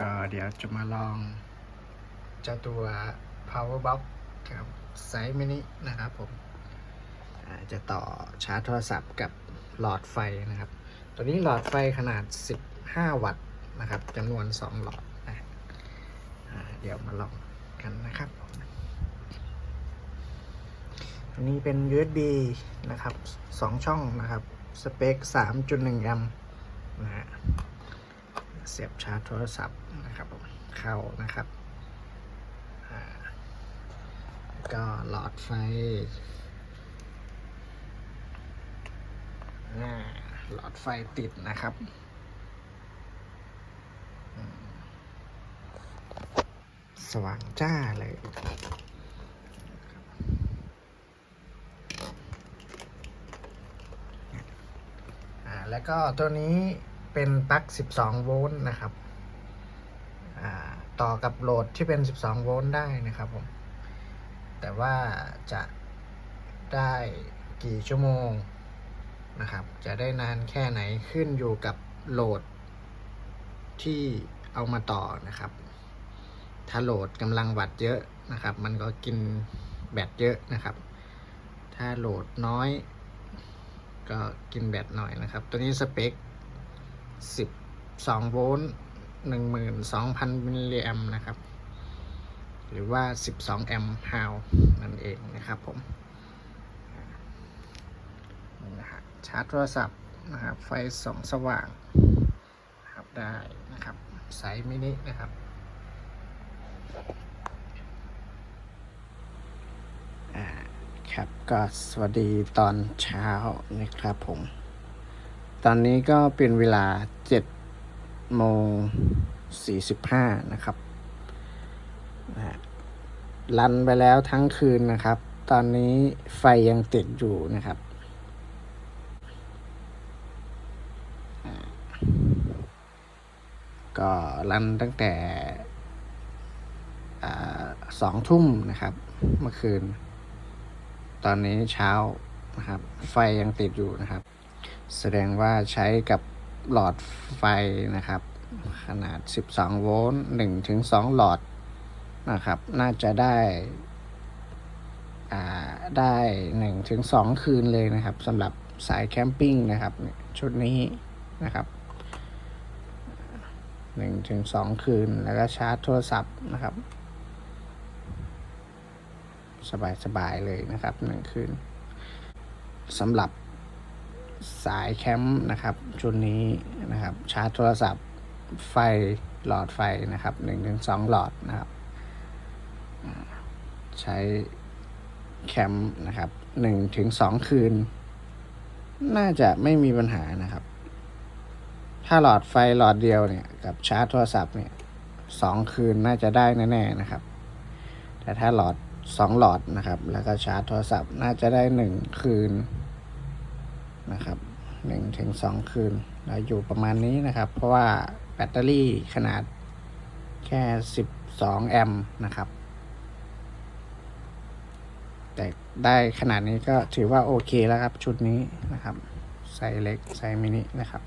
ก็เดี๋ยวจะมาลองเจ้าตัว power box ครับไซส์มินินะครับผมจะต่อชาร์จโทรศัพท์กับหลอดไฟนะครับ ตัวนี้หลอดไฟขนาด 15 วัตต์นะครับจำนวน 2 หลอดนะเดี๋ยวมาลองกันนะครับอันนี้เป็น USB นะครับ 2 ช่องนะครับ สเปค 3.1 แอมป์นะฮะ เสียบชาร์จโทรศัพท์นะครับผมเข้านะครับ ก็หลอดไฟหลอดไฟติดนะครับสว่างจ้าเลยอ่าแล้วก็ตัวนี้ เป็นปลั๊ก 12 โวลต์นะครับต่อกับโหลดที่เป็น 12 โวลต์ได้นะครับผม แต่ว่าจะได้กี่ชั่วโมงนะครับ จะได้นานแค่ไหนขึ้นอยู่กับโหลดที่เอามาต่อนะครับ ถ้าโหลดกำลังวัดเยอะนะครับ มันก็กินแบตเยอะนะครับ ถ้าโหลดน้อย ก็กินแบตหน่อยนะครับ ตัวนี้สเปค 12 โวลต์12,000 มิลลิแอมนะครับ หรือว่า 12 แอมป์ฮาวนั่นเองนะครับผมนะฮะชาร์จโทรศัพท์นะครับ ไฟส่องสว่างครับได้นะครับไซส์มินินะครับอ่าครับก็สวัสดีตอนเช้านะครับผม ตอนนี้ก็เป็นเวลา7โมง45นะครับนะฮะรันไปแล้วทั้งคืนนะครับ ตอนนี้ไฟยังติดอยู่นะครับ ก็รันตั้งแต่สองทุ่มนะครับ เมื่อคืน ตอนนี้เช้านะครับ ไฟยังติดอยู่นะครับ แสดงว่าใช้กับหลอดไฟนะครับ ขนาด 12 โวลต์1ถึง2หลอดนะครับ น่าจะได้อ่าได้1ถึง2คืนเลยนะครับสำหรับสายแคมปิ้งนะครับ ชุดนี้นะครับ1ถึง2คืน แล้วก็ชาร์จโทรศัพท์นะครับ สบาย ๆ เลยนะครับหนึ่งคืนสำหรับ สายแคมป์นะครับ ชุดนี้นะครับ ชาร์จโทรศัพท์ไฟหลอดไฟนะครับหนึ่งถึงสองหลอดนะครับใช้แคมป์นะครับหนึ่งถึงสองคืน น่าจะไม่มีปัญหานะครับ ถ้าหลอดไฟหลอดเดียวเนี่ย กับชาร์จโทรศัพท์เนี่ยสองคืนน่าจะได้แน่ๆนะครับ แต่ถ้าหลอดสองหลอดนะครับ แล้วก็ชาร์จโทรศัพท์น่าจะได้หนึ่งคืน นะครับหนึ่งถึงสองคืนเราอยู่ประมาณนี้นะครับ เพราะว่าแบตเตอรี่ขนาดแค่สิบสองแอมป์นะครับ แต่ได้ขนาดนี้ก็ถือว่าโอเคแล้วครับ ชุดนี้นะครับไซส์เล็กไซส์มินินะครับ